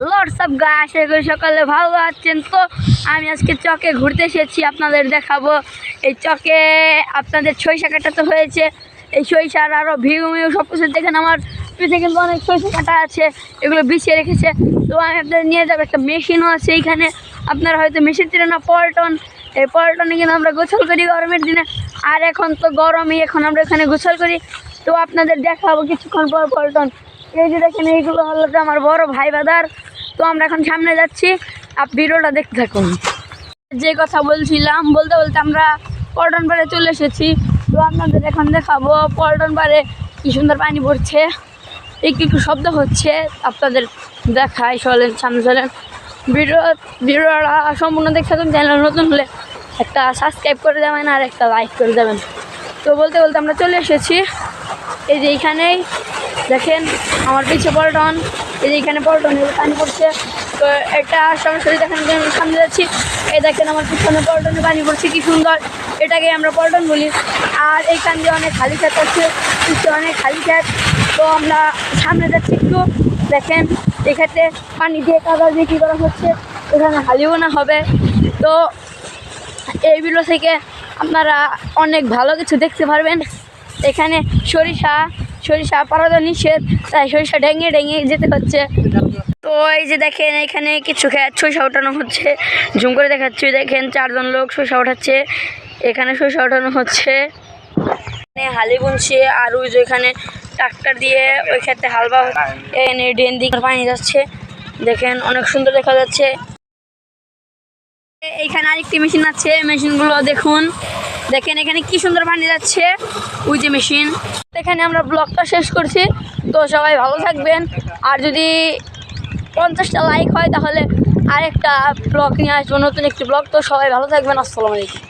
WhatsApp গা আশা করি সকালে ভালো আছেন তো? আমি আজকে চকে ঘুরতে এসেছি, আপনাদের দেখাবো। এই চকে আপনাদের সরিষা কাটা তো হয়েছে। এই সরিষার আরও ভিউ মিউ সব কিছু দেখেন আমার। পিঠে কিন্তু অনেক সরিষা কাটা আছে, এগুলো বিছিয়ে রেখেছে। তো আমি আপনাদের নিয়ে যাব একটা মেশিনও আছে এইখানে। আপনারা হয়তো মেশিন ছিল না, পল্টন। এই পল্টনে কিন্তু আমরা গোসল করি গরমের দিনে। আর এখন তো গরমই, এখন আমরা এখানে গোসল করি। তো আপনাদের দেখাবো কিছুক্ষণ পর পল্টন। এই যে দেখেন, এইগুলো হলো আমার বড় ভাই বাদার। তো আমরা এখন সামনে যাচ্ছি। আপ ভিডিওটা দেখতে থাকুন। যে কথা বলছিলাম, বলতে বলতে আমরা পল্টন পাড়ে চলে এসেছি। তো আপনাদের এখন দেখাবো, পল্টন পাড়ে কি সুন্দর পানি পড়ছে। একটু একটু শব্দ হচ্ছে। আপনাদের দেখায় চলেন সামনে চলেন। ভিডিও ভিডিওটা সম্পূর্ণ দেখতে থাকুন। চ্যানেল নতুন হলে একটা সাবস্ক্রাইব করে দেবেন আর একটা লাইক করে দেবেন। তো বলতে বলতে আমরা চলে এসেছি। এই যে এইখানেই দেখেন, আমার পিছিয়ে পল্টন। এই যে এখানে পল্টন পানি পড়ছে। তো একটা সরাসরি দেখেন আমি সামনে যাচ্ছি। এই দেখেন, আমার পিছনে পল্টনে পানি পড়ছে, কি সুন্দর। এটাকে আমরা পল্টন বলি। আর এইখান দিয়ে অনেক খালি ক্ষেত আছে পিছিয়ে অনেক খালি ক্ষেত তো আমরা সামনে যাচ্ছি একটু। দেখেন, এক্ষেত্রে পানি দিয়ে কাদা দিয়ে কী করা হচ্ছে? এখানে হালিও হালিবোনা হবে। তো এই ভিডিও থেকে আপনারা অনেক ভালো কিছু দেখতে পারবেন। এখানে সরিষা সরিষা পাড়া তো নিষেধ, তাই সরিষা ডেঙে ডেঙে যেতে হচ্ছে। তো এই যে দেখেন, এখানে কিছু খেত সরিষা ওঠানো হচ্ছে। ঝুম করে দেখাচ্ছি, দেখেন চারজন লোক সরিষা ওঠাচ্ছে। এখানে সরিষা ওঠানো হচ্ছে। এখানে হালি বুনছে, আর ওই যে এখানে ট্রাক্টর দিয়ে ওই ক্ষেত্রে হালবা এখানে ড্রেন দিয়ে পানি যাচ্ছে। দেখেন, অনেক সুন্দর দেখা যাচ্ছে। এইখানে আরেকটি মেশিন আছে, মেশিনগুলো দেখুন। দেখেন, এখানে কি সুন্দর পানি যাচ্ছে। ওই যে মেশিন। এখানে আমরা ব্লগটা শেষ করছি। তো সবাই ভালো থাকবেন। আর যদি পঞ্চাশটা লাইক হয়, তাহলে আরেকটা ব্লগ নিয়ে আসব, নতুন একটি ব্লগ তো সবাই ভালো থাকবেন। আসসালামু আলাইকুম।